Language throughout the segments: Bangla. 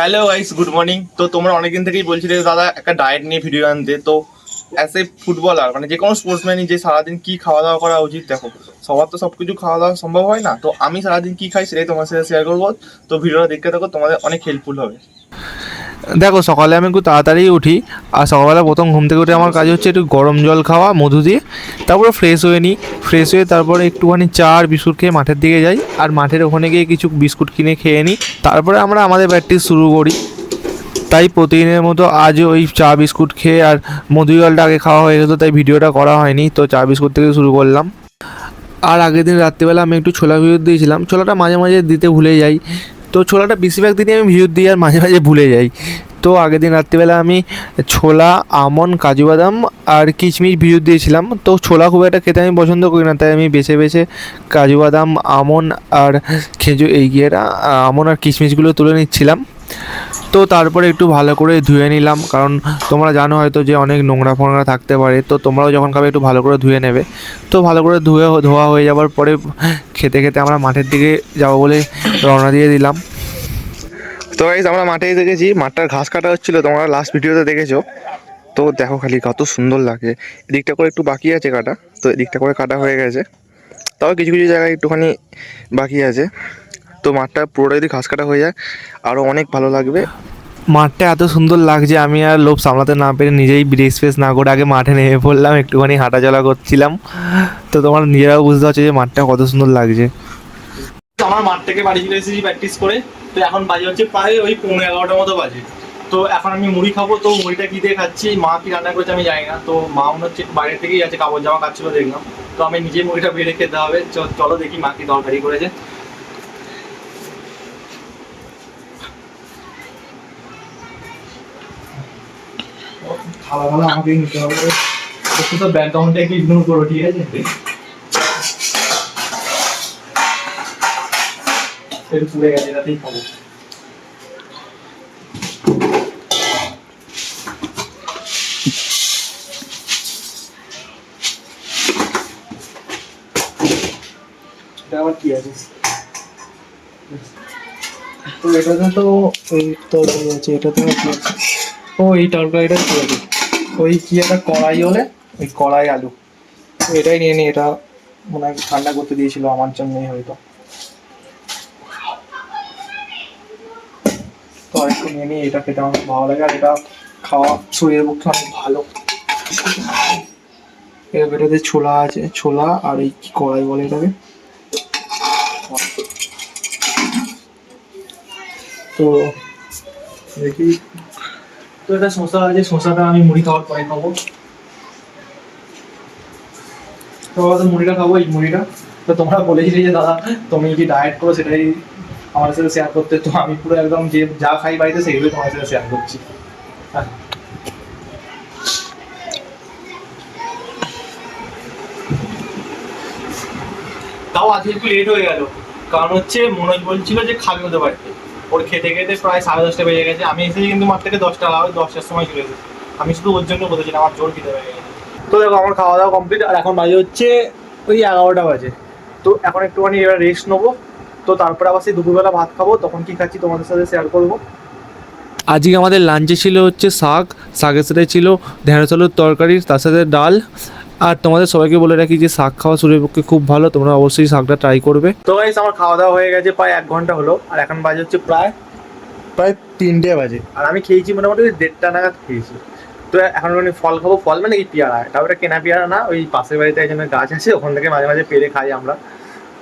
হ্যালো গাইস গুড মর্নিং তো তোমরা অনেকদিন থেকেই বলছিলে দাদা, একটা ডায়েট নিয়ে ভিডিও আনতে। তো অ্যাজ এ ফুটবলার মানে যে কোনো স্পোর্টসম্যানই যে সারাদিন কী খাওয়া দাওয়া করা উচিত, দেখো, সবার তো সব কিছু খাওয়া দাওয়া সম্ভব হয় না। তো আমি সারাদিন কী খাই সেটাই তোমার সাথে শেয়ার করব। তো ভিডিওটা দেখতে থাকো, তোমাদের অনেক হেল্পফুল হবে। দেখো, সকালে আমি একটু তাড়াতাড়ি উঠি, আর সকালবেলা প্রথম ঘুম থেকে উঠে আমার কাজ হচ্ছে একটু গরম জল খাওয়া, মধু দিয়ে, তারপরে ফ্রেশ হয়ে নিই। ফ্রেশ হয়ে তারপরে একটুখানি চা আর বিস্কুট খেয়ে মাঠের দিকে যাই, আর মাঠের ওখানে গিয়ে কিছু বিস্কুট কিনে খেয়ে নিই। তারপরে আমরা আমাদের প্র্যাকটিস শুরু করি। তাই প্রতিদিনের মতো আজ ওই চা বিস্কুট খেয়ে আর মধু জলটা আগে খাওয়া হয়ে গেলো তাই ভিডিওটা করা হয়নি। তো চা বিস্কুট থেকে শুরু করলাম। আর আগের দিন রাত্রিবেলা আমি একটু ছোলা ভিউর দিয়েছিলাম। ছোলাটা মাঝে মাঝে দিতে ভুলে যাই। তো ছোলাটা বেশিরভাগ দিনই আমি ভিউর দিয়ে আর মাঝে মাঝে ভুলে যাই। তো আগের দিন রাত্রিবেলা আমি ছোলা, আমন, কাজু বাদাম আর কিচমিচ ভিজুর দিয়েছিলাম। তো ছোলা খুব একটা খেতে আমি পছন্দ করি না, তাই আমি বেছে বেছে কাজু বাদাম, আমন আর খেজুর এই গিয়েরা, আমন আর কিচমিচগুলো তুলে নিচ্ছিলাম। তো তারপরে একটু ভালো করে ধুয়ে নিলাম, কারণ তোমরা জানো হয়তো যে অনেক নোংরা ফোংরা থাকতে পারে, তো তোমরাও যখন খাবে একটু ভালো করে ধুয়ে নেবে। তো ভালো করে ধুয়ে ধোয়া হয়ে যাওয়ার পরে খেতে খেতে আমরা মাঠের দিকে যাব বলে রওনা দিয়ে দিলাম। তো গাইস আমরা মাঠে গেছি, মাঠটার ঘাস কাটা হচ্ছিল, তোমরা লাস্ট ভিডিওতে দেখেছ। তো দেখো খালি কত সুন্দর লাগে, এদিকটা করে একটু বাকি আছে কাটা, তো এদিকটা করে কাটা হয়ে গেছে। তবে কিছু কিছু জায়গায় একটুখানি বাকি আছে। তো মাঠটা পুরোটা যদি ঘাস কাটা হয়ে যায় আরও অনেক ভালো লাগবে। মাঠটা এত সুন্দর লাগছে আমি আর লোভ সামলাতে না পেরে নিজেই ব্রেস ফ্রেস না করে আগে মাঠে নেমে পড়লাম একটুখানি হাঁটাচলা করছিলাম। তো তোমার নিজেরাও বুঝতে পারছ যে মাঠটা কত সুন্দর লাগছে। আমার মাঠ থেকে বাড়ি চলে এসেছি প্র্যাকটিস করে তো এখন বাজে হচ্ছে প্রায় ওই পনেরো এগারোটার মতো বাজে। তো এখন আমি মুড়ি খাব তো মুড়িটা কি দিয়ে খাচ্ছি মা কি রান্না করেছে আমি জানি না। তো মা মনে হচ্ছে বাইরে থেকেই আছে কাপড় জামা কাচ্ছিল দেখলাম। তো আমি নিজে মুড়িটা বেড়ে খেতে হবে চলো দেখি মা কি তরকারি করেছে। একটু তো ব্যাকগ্রাউন্ডটা একটু ইগনোর করো, ঠিক আছে? আবার কি আছে? তো এটাতে তো ওই তরকারি আছে? এটাতে ও, এই তরকারিটা কি আছে? ওই কি একটা কড়াই হলে? ওই কড়াই আলু। এটাই নিয়ে নি এটা মনে হয় ঠান্ডা করতে দিয়েছিল আমার জন্যই হয়তো। তো আরেকটু নিয়ে নিই এটা খেতে আমার ভালো লাগে। আর এটা খাওয়া শরীরের পক্ষে অনেক ভালো। এর ভেতরে ছোলা আছে, ছোলা আর এই কি কড়াই বলে এটাকে? তো দেখি। তো এটা শসা আছে শসাটা আমি মুড়ি খাওয়ার পরে খাব। তো মুড়িটা খাব, এই মুড়িটা। তো তোমরা বলেছিলে যে, দাদা, তুমি কি ডায়েট করো সেটাই আমার সাথে শেয়ার করতে। তো আমি পুরো একদম যে যা খাই বাড়িতে সেগুলোই তোমার সাথে শেয়ার করছি। তাও আজকে একটু লেট হয়ে গেল। কারণ হচ্ছে মনোজ বলছিল যে খাবে ওদের বাড়িতে। ওর খেতে খেতে প্রায় সাড়ে দশটা বেজে গেছে। আমি এসেছি কিন্তু মাঠ থেকে দশটা আগে দশটার সময় চলে এসেছি। আমি শুধু ওর জন্য বলেছিলাম আমার জোর খেতে পেয়ে গেছে। তো দেখো আমার খাওয়া দাওয়া কমপ্লিট আর এখন বাজে হচ্ছে ওই এগারোটা বাজে। তো এখন একটুখানি এবার রেস্ট নেব। তো তারপরে আবার সেই দুপুরবেলা ভাত খাব তখন কি খাচ্ছি তোমাদের সাথে শেয়ার করব। আজকে আমাদের লাঞ্চে ছিল হচ্ছে শাক শাকের সাথে ছিল ঢেঁড়স আলুর তরকারি তার সাথে ডাল আর তোমাদের সবাইকে বলে রাখি যে শাক খাওয়া শরীরের পক্ষে খুব ভালো তোমরা অবশ্যই শাকটা ট্রাই করবে। তো গাইস আমার খাওয়া দাওয়া হয়ে গেছে প্রায় এক ঘণ্টা হলো আর এখন বাজে হচ্ছে প্রায় প্রায় তিনটে বাজে। আর আমি খেয়েছি মোটামুটি ওই দেড়টা নাগাদ খেয়েছি। তো এখন মানে ফল খাব ফল মানে কি পেয়ারা? এটা কেনা পেয়ারা না ওই পাশের বাড়িতে একজনের গাছ আছে ওখান থেকে মাঝে মাঝে পেরে খাই আমরা।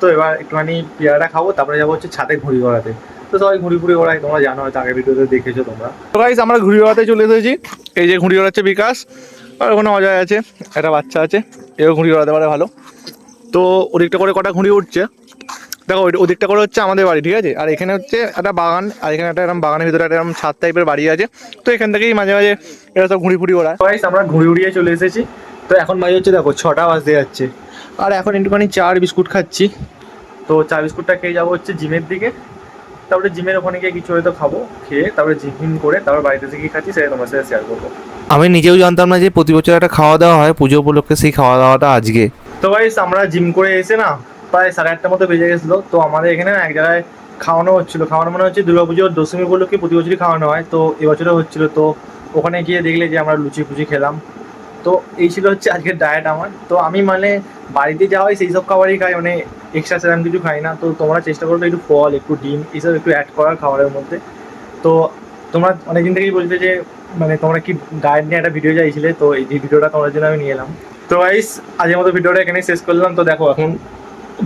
তো এবার একটুখানি পেয়ারাটা খাব তারপরে যাব হচ্ছে ছাদে ঘুড়ি ওড়াতে তো সবাই ঘুড়ি ঘুড়ি ওড়াই তোমরা জানো হয়তো আগের ভিডিওতে দেখেছ তোমরা। তো গাইস আমরা ঘুড়ি ওড়াতে চলে এসেছি। এই যে ঘুড়ি ওড়াচ্ছে বিকাশ। আর ওখানে অজয় আছে একটা বাচ্চা আছে, এও ঘুড়ি ওড়াতে পারে ভালো। তো ওদিকটা করে কটা ঘুড়ি উঠছে। দেখো ওদিকটা করে হচ্ছে আমাদের বাড়ি, ঠিক আছে? আর এখানে হচ্ছে একটা বাগান, আর এখানে একটা এরকম বাগানের ভিতরে একটা এরকম ছাদ টাইপের বাড়ি আছে। তো এখান থেকেই মাঝে মাঝে এরা সব ঘুড়ি ফুড়ি ওড়ায়। আমরা ঘুড়ি উড়িয়ে চলে এসেছি। তো এখন বাজে হচ্ছে, দেখো, ছটা বাজতে যাচ্ছে। আর এখন একটুখানি চা আর বিস্কুট খাচ্ছি। তো চা বিস্কুটটা খেয়ে যাব হচ্ছে জিমের দিকে। তারপরে জিমের ওখানে গিয়ে কিছু হয়তো খাব, খেয়ে তারপরে জিম করে তারপর বাড়িতে এসে কি খাচ্ছি, সেটা তোমার সাথে শেয়ার করব। আমি নিজেও জানতাম না যে প্রতি বছর একটা খাওয়া দাওয়া হয়, পুজো উপলক্ষে সেই খাওয়া দাওয়াটা আজকে। তো গাইস আমরা জিম করে এসে না প্রায় সাড়ে আটটার মতো বেজে গেছিল। তো আমাদের এখানে এক জায়গায় খাওয়ানো হচ্ছিল। খাওয়ানো মনে হচ্ছে দুর্গা দুর্গাপুজোর দশমী উপলক্ষে প্রতি বছরই খাওয়ানো হয়। তো এবছরও হচ্ছিল। তো ওখানে গিয়ে দেখলে যে আমরা লুচি ফুচি খেলাম। তো এই ছিল হচ্ছে আজকের ডায়েট আমার। তো আমি মানে বাড়িতে যা হয় সেই সব খাবারই খাই। মানে এক্সট্রা সেরকম কিছু খাই না। তো তোমরা চেষ্টা করবে একটু ফল, একটু ডিম, এইসব একটু অ্যাড করার খাবারের মধ্যে। তো তোমরা অনেকদিন থেকেই বলতে যে মানে তোমরা কি ডায়েট নিয়ে একটা ভিডিও চাইছিলে, তো এই ভিডিওটা তোমার জন্য আমি নিয়ে এলাম। তো গাইস আজকের মতো ভিডিওটা এখানেই শেষ করলাম। তো দেখো এখন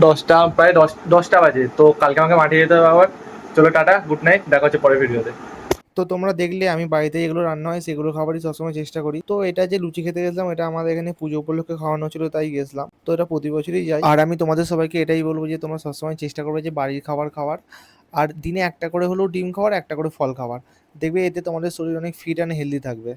দশটা, প্রায় দশ, দশটা বাজে। তো কালকে আমাকে মাঠে যেতে হবে আবার। চলো টাটা গুড নাইট দেখা হচ্ছে পরের ভিডিওতে তো তোমরা দেখলে, আমি বাড়িতে যেগুলো রান্না হয়, সেগুলো খাবারই সবসময় চেষ্টা করি। তো এটা যে লুচি খেতে গেছিলাম, এটা আমাদের এখানে পুজো উপলক্ষে খাওয়ানো ছিল, তাই গেছিলাম। তো এটা প্রতি বছরই যাই। আর আমি তোমাদের সবাইকে এটাই বলব যে, তোমরা সবসময় চেষ্টা করবে যে, বাড়ির খাবার খাওয়ার। আর দিনে একটা করে হলেও ডিম খাওয়ার, একটা করে ফল খাওয়ার। দেখবে এতে তোমাদের শরীর অনেক ফিট অ্যান্ড হেলদি থাকবে।